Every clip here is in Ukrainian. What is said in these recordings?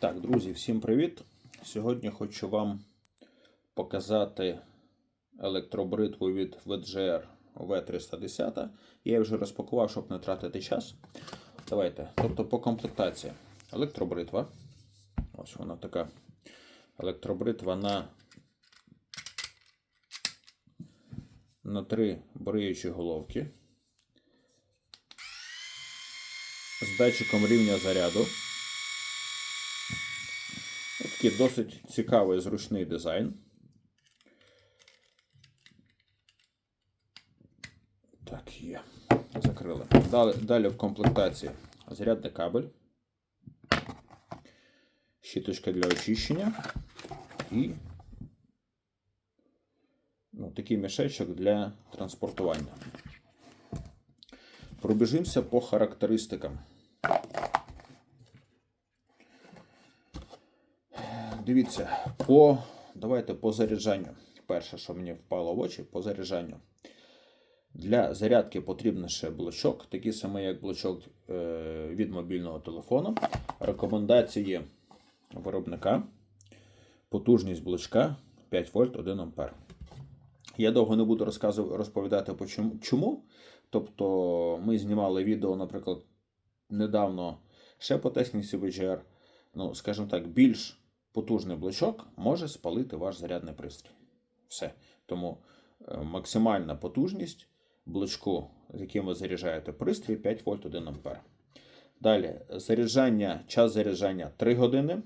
Так, друзі, всім привіт! Сьогодні хочу вам показати електробритву від VGR V310. Я її вже розпакував, щоб не тратити час. Давайте. Тобто по комплектації. Електробритва. Ось вона така електробритва на, на три бриючі головки. З датчиком рівня заряду. Такий досить цікавий зручний дизайн. Так, є. Закрили. Далі, далі в комплектації зарядний кабель, щіточка для очищення і ну, такий мішечок для транспортування. Пробіжимося по характеристикам. Дивіться, по, давайте по заряджанню. Перше, що мені впало в очі, по заряджанню. Для зарядки потрібен ще блочок, такий самий, як блочок е, від мобільного телефону. Рекомендації виробника. Потужність блочка 5 вольт 1 ампер. Я довго не буду розповідати чому. Тобто ми знімали відео, наприклад, недавно ще по техніці VGR. Ну, скажімо так, більш потужний блочок може спалити ваш зарядний пристрій. Все. Тому е, максимальна потужність блочку, з яким ви заряджаєте пристрій, 5 вольт 1 ампер. Далі, заряджання, час заряджання 3 години.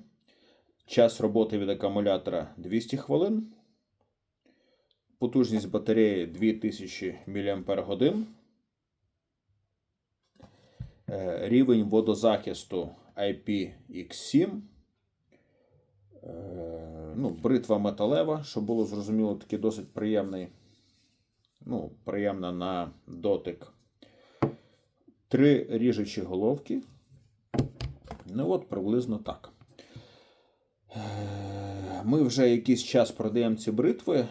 Час роботи від акумулятора 200 хвилин. Потужність батареї 2000 мАч. Е, Рівень водозахисту IPX7. Ну, бритва металева, щоб було зрозуміло, такий досить приємний. Ну, приємна на дотик. Три ріжучі головки. Ну, от приблизно так. Е, Ми вже якийсь час продаємо ці бритви. Е,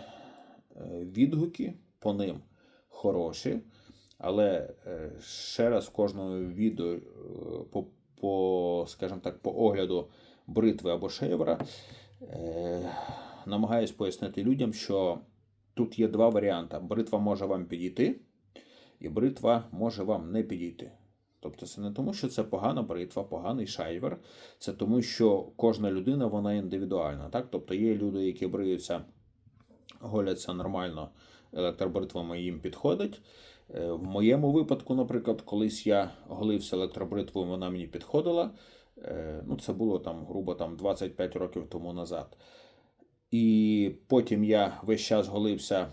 Відгуки по ним хороші. Але е, ще раз в кожному відео по, по, скажімо так, по огляду бритви або шейвера намагаюсь пояснити людям, що тут є два варіанти. Бритва може вам підійти, і бритва може вам не підійти. Тобто це не тому, що це погана бритва, поганий шайвер. Це тому, що кожна людина вона індивідуальна. Так? Тобто є люди, які бриються, голяться нормально електробритвами, їм підходить. Е, В моєму випадку, наприклад, колись я голився електробритвою, вона мені підходила. Е, Ну, це було там, грубо там 25 років тому назад. І потім я весь час голився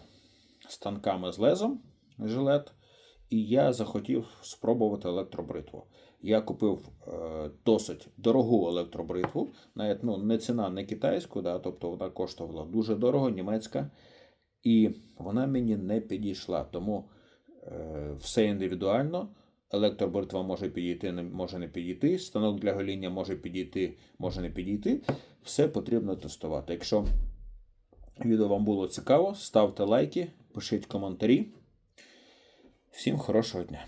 станками з лезом жилет, і я захотів спробувати електробритву. Я купив е, досить дорогу електробритву, навіть ну, не ціна не китайську, да, тобто вона коштувала дуже дорого, німецька, і вона мені не підійшла. Тому е, все індивідуально. Електробритва може підійти, може не підійти. Станок для гоління може підійти, може не підійти. Все потрібно тестувати. Якщо відео вам було цікаво, ставте лайки, пишіть коментарі. Всім хорошого дня!